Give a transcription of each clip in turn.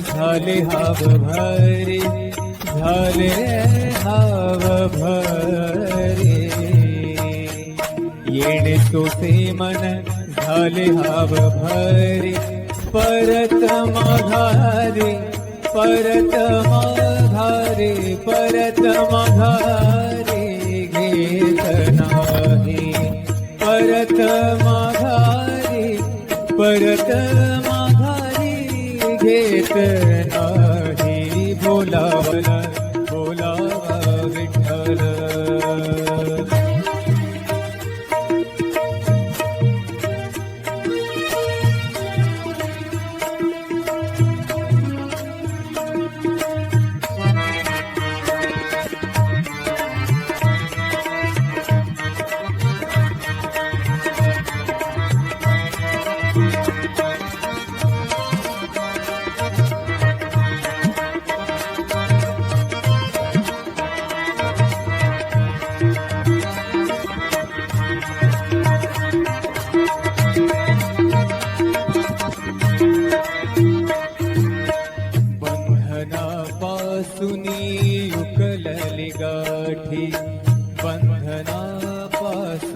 झाले हाव भरे झाले हाव भरे। येणे तोसे मन झाले हाव भरे परत माघारे परत माघारे घेत नाही। परत माघारे परत Yeah.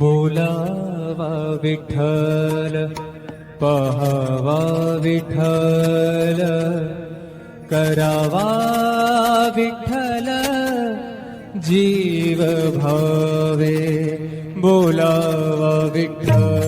बोलावा विठ्ठल पहावा विठ्ठल जीव भावे बोलावा विठ्ठल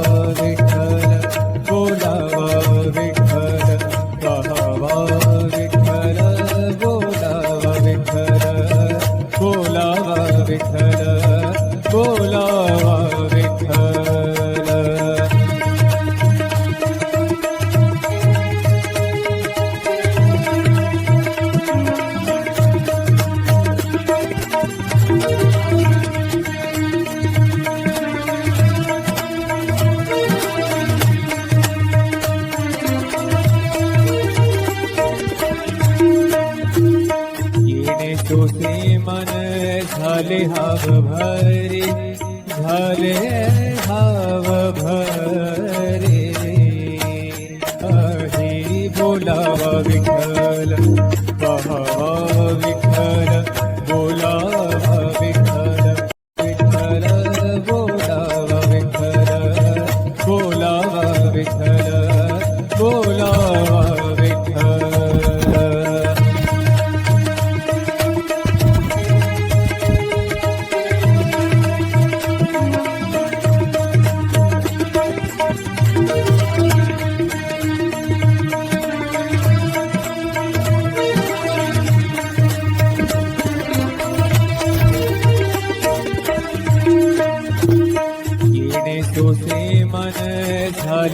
झाले हाव भरे झाले भरे. अहि बोलावा विठ्ठल पहावा विठ्ठल बोलावा विठ्ठल. विठ्ठल बोलावा विठ्ठल बोलावा विठ्ठल.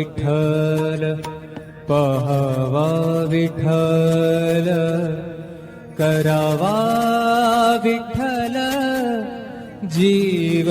विठ्ठल पहावा विठ्ठल करावा विठ्ठल जीव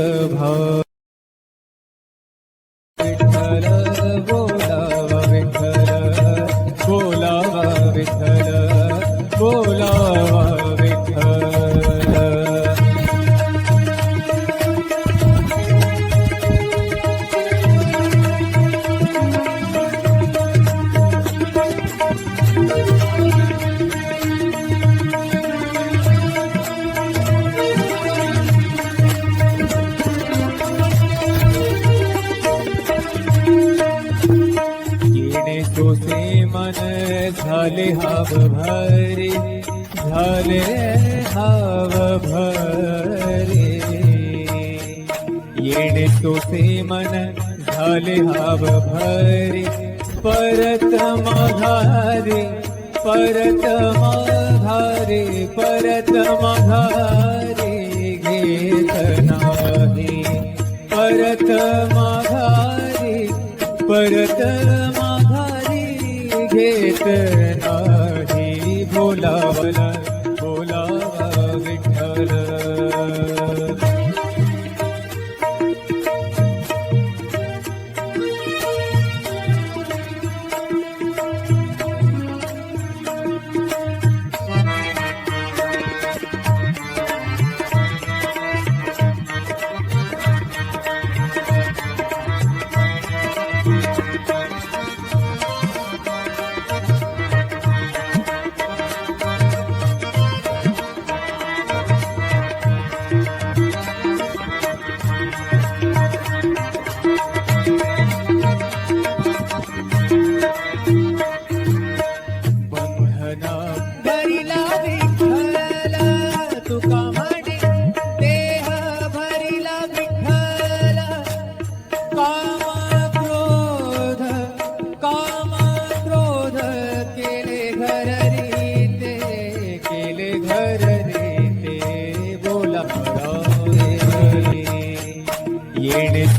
भाव भरे। येणे सोसे मन झाले हाव भरे। परत माघारे परत माघारे परत माघारे घेत नाही। परत महारे परत माघारी घेत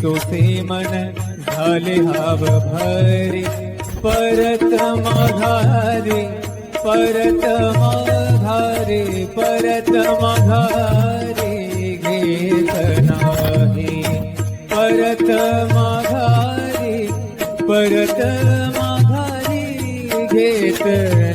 ी मन घालि हव भारी परतमाघारे परतमाघारे परतमाघारी घनात माघारी परतमाघारी घेत